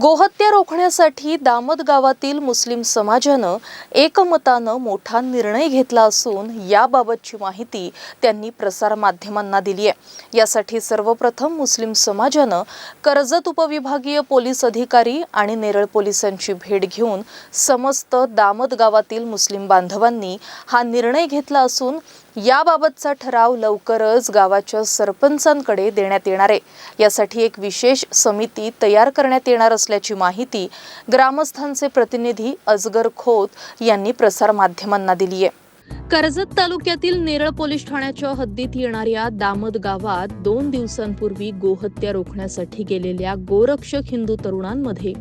गोहत्या रोखण्यासाठी दामद गावातील मुस्लिम समाजानं एकमतानं मोठा निर्णय घेतला असून याबाबतची माहिती त्यांनी प्रसारमाध्यमांना दिली आहे. यासाठी सर्वप्रथम मुस्लिम समाजानं कर्जत उपविभागीय पोलीस अधिकारी आणि नेरळ पोलिसांची भेट घेऊन समस्त दामद गावातील मुस्लिम बांधवांनी हा निर्णय घेतला असून याबाबतचा ठराव लवकरच गावाच्या सरपंचांकडे देण्यात येणार आहे. यासाठी एक विशेष समिती तयार करण्यात येणार असल्याची माहिती ग्रामस्थांचे प्रतिनिधी अजगर खोत यांनी प्रसारमाध्यमांना दिली आहे. कर्जत तालुक्यातील नेरळ पोलीस ठाण्याच्या हद्दीत येणाऱ्या दामद गावात दोन दिवसांपूर्वी गोहत्या रोखण्यासाठी गेलेल्या गोरक्षक हिंदू तरुणांमध्ये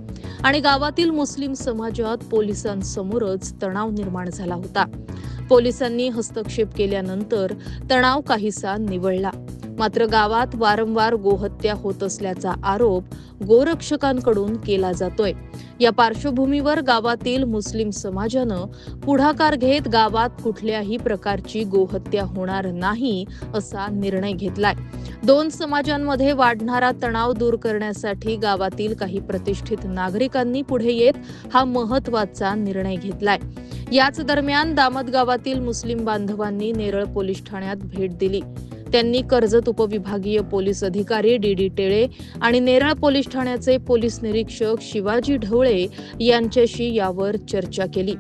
आणि गावातील मुस्लिम समाजात पोलिसांसमोरच तणाव निर्माण झाला होता. पोलिसांनी हस्तक्षेप केल्यानंतर तणाव काहीसा निवळला. मात्र गावात वारंवार गोहत्या होत असल्याचा आरोप गोरक्षकांकडून केला जातोय. या पार्श्वभूमीवर गावातील मुस्लिम समाजानं पुढाकार घेत गावात कुठल्याही प्रकारची गोहत्या होणार नाही असा निर्णय घेतलाय. दोन समाजांमध्ये वाढणारा तणाव दूर करण्यासाठी गावातील काही प्रतिष्ठित नागरिकांनी पुढे येत हा महत्त्वाचा निर्णय घेतलाय. याच दरम्यान दामद गावातील मुस्लिम बांधवांनी नेरळ पोलीस ठाण्यात भेट दिली. त्यांनी कर्जत उपविभागीय पोलीस अधिकारी डी डी टेळे आणि नेरळ पोलीस ठाण्याचे पोलीस निरीक्षक शिवाजी ढवळे यांच्याशी यावर चर्चा केली.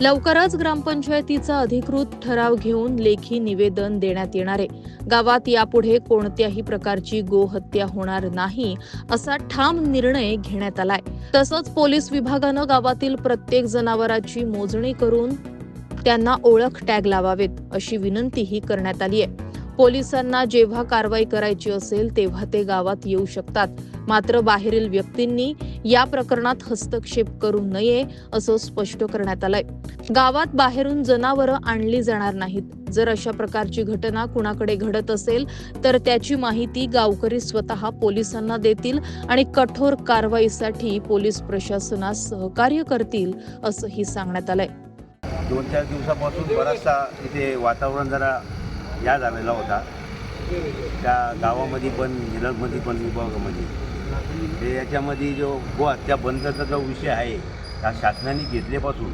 लवकरच ग्रामपंचायतीचा अधिकृत ठराव घेऊन लेखी निवेदन देण्यात येणार आहे. गावात यापुढे कोणत्याही प्रकारची गोहत्या होणार नाही असा ठाम निर्णय घेण्यात आलाय. तसंच पोलीस विभागानं गावातील प्रत्येक जनावराची मोजणी करून त्यांना ओळख टॅग लावावेत अशी विनंतीही करण्यात आली आहे. पोलिसांना जेव्हा कारवाई करायची असेल तेव्हा ते गावात येऊ शकतात. मात्र बाहेरील व्यक्तींनी या प्रकरणात हस्तक्षेप करू नये असं स्पष्ट करण्यात आलंय. गावात बाहेरून जनावरं आणली जाणार नाहीत. जर अशा प्रकारची घटना कुणाकडे घडत असेल तर त्याची माहिती गावकरी स्वतः पोलिसांना देतील आणि कठोर कारवाईसाठी पोलीस प्रशासनास सहकार्य करतील असंही सांगण्यात आलंय. दोन चार दिवसापासून बराचसा इथे वातावरण जरा या झालेला होता. त्या गावामध्ये पण निलममध्ये पण विभागामध्ये. ते याच्यामध्ये जो गोहत्या बंदचा जो विषय आहे त्या शासनाने घेतल्यापासून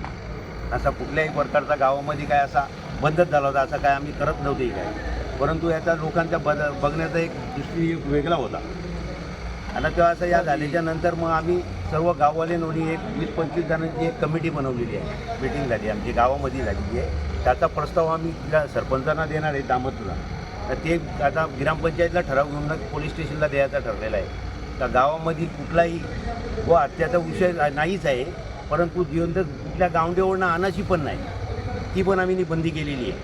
असा कुठल्याही प्रकारचा गावामध्ये काय असा बंदच झाला होता असा काय आम्ही करत नव्हते काय. परंतु याचा लोकांचा बद बघण्याचा एक दृष्टी एक वेगळा होता. आणि तेव्हा असं या झाल्याच्यानंतर मग आम्ही सर्व गाववाले नोंदी एक वीस पंचवीस जणांची एक कमिटी बनवलेली आहे. मीटिंग झाली आमची गावामध्ये झालेली आहे. त्याचा प्रस्ताव आम्ही सरपंचांना देणार आहे दामतला. तर ते आता ग्रामपंचायतला ठराव घेऊन पोलीस स्टेशनला द्यायचा ठरलेला आहे. तर गावामध्ये कुठलाही व हत्याचा विषय नाहीच आहे परंतु जिवंत कुठल्या गावंडेवरनं आणायची पण नाही. ती पण आम्ही बंदी केलेली आहे.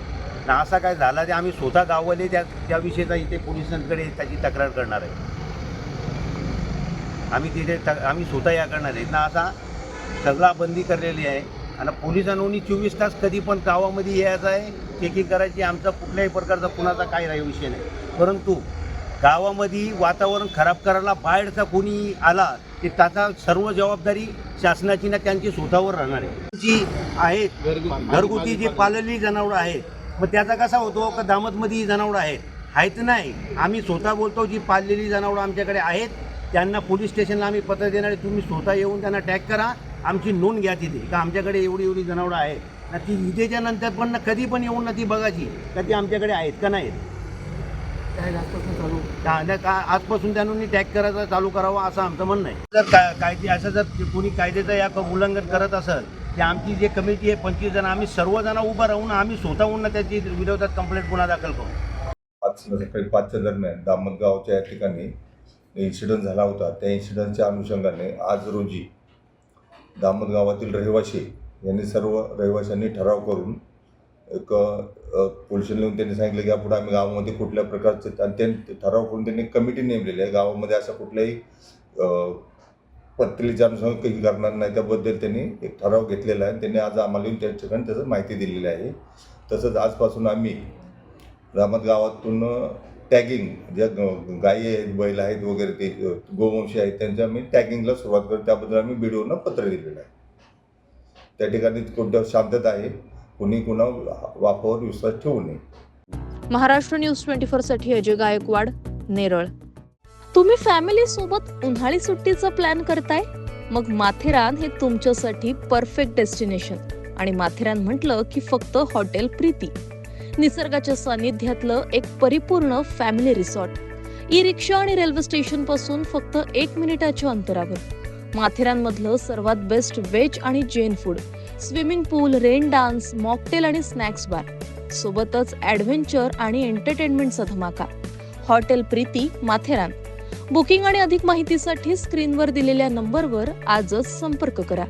ना असा काय झाला ते आम्ही स्वतः गाववाले त्या त्याविषयीचा इथे पोलिसांकडे त्याची तक्रार करणार आहे. आम्ही तिथे त आम्ही स्वतः या करणार आहेत ना असा सगळा बंदी करलेली आहे आणि पोलिसांनी चोवीस तास कधी पण गावामध्ये यायचं आहे चेकिंग करायची आमचा कुठल्याही प्रकारचा कुणाचा काही राही विषय नाही. परंतु गावामध्ये वातावरण खराब करायला बाहेरचा कोणी आला की त्याचा सर्व जबाबदारी शासनाची ना त्यांची स्वतःवर राहणार आहे. जी आहेत घरगुती जी पाळलेली जनावरं आहेत मग त्याचा कसा होतो का दामतमध्ये ही जनावरं आहेत? आहेत नाही. आम्ही स्वतः बोलतो जी पाळलेली जनावरं आमच्याकडे आहेत त्यांना पोलीस स्टेशनला आम्ही पत्र देणार आहे. तुम्ही स्वतः येऊन त्यांना टॅग करा. आमची नोंद घ्या तिथे. का आमच्याकडे एवढी एवढी जनावरं आहेत? ना ती विजेच्या नंतर पण ना कधी पण येऊन ना ती बघायची का ती आमच्याकडे आहेत का नाहीत? ना का आजपासून त्यांनी टॅग करायचा चालू करावा असं आमचं म्हणणं आहे. जर का कायदे असं जर कोणी कायद्याचं या क- उल्लंघन करत असेल की आमची जी कमिटी आहे पंचवीस जण आम्ही सर्वजण उभं राहून आम्ही स्वतःहून त्याची विरोधात कंप्लेंट गुन्हा दाखल करू. आज सकाळी पाचच्या दरम्यान दामत गावच्या या ठिकाणी इन्सिडंट झाला होता. त्या इन्सिडंटच्या अनुषंगाने आज रोजी दामत गावातील रहिवासी यांनी सर्व रहिवाशांनी ठराव करून एक अ, लिहून त्यांनी सांगितलं की यापुढे आम्ही गावामध्ये कुठल्या प्रकारचे आणि त्यांनी ठराव करून त्यांनी कमिटी नेमलेली आहे. गावामध्ये असा कुठल्याही अ, पत्रिकेच्या अनुषंगाने काही करणार नाही. त्याबद्दल त्यांनी एक ठराव घेतलेला आहे. त्यांनी आज आम्हाला येऊन त्या ठिकाणी त्याचं माहिती दिलेली आहे. तसंच आजपासून आम्ही रामत गावातून टॅगिंग ज्या ग- गायी आहेत बैल आहेत वगैरे ते गोवंशी आहेत त्यांच्या आम्ही टॅगिंगला सुरुवात करतो. त्याबद्दल आम्ही बी पत्र दिलेलं आहे. त्या ठिकाणी कोणत्या शांतता आहे कुणी कुणा वापरावर विश्वास ठेवू नये. महाराष्ट्र न्यूज ट्वेंटी फोरसाठी अजय गायकवाड नेरळ. तुम्ही फॅमिली सोबत उन्हाळी सुट्टीचा प्लॅन करताय? मग माथेरान हे तुमच्यासाठी परफेक्ट डेस्टिनेशन आणि माथेरान म्हटलं की फक्त हॉटेल प्रीती. निसर्गाच्या सानिध्यातलं एक परिपूर्ण फॅमिली रिसॉर्ट ई रिक्षा आणि रेल्वे स्टेशनपासून फक्त एक मिनिटाच्या अंतरावर. माथेरानमधलं सर्वात बेस्ट व्हेज आणि Jain food swimming pool rain dance mocktail आणि स्नॅक्स बार सोबतच ॲडव्हेंचर आणि एंटरटेनमेंटचा धमाका. हॉटेल प्रीती माथेरान. बुकिंग आणि अधिक माहितीसाठी स्क्रीनवर दिलेल्या नंबरवर आजच संपर्क करा.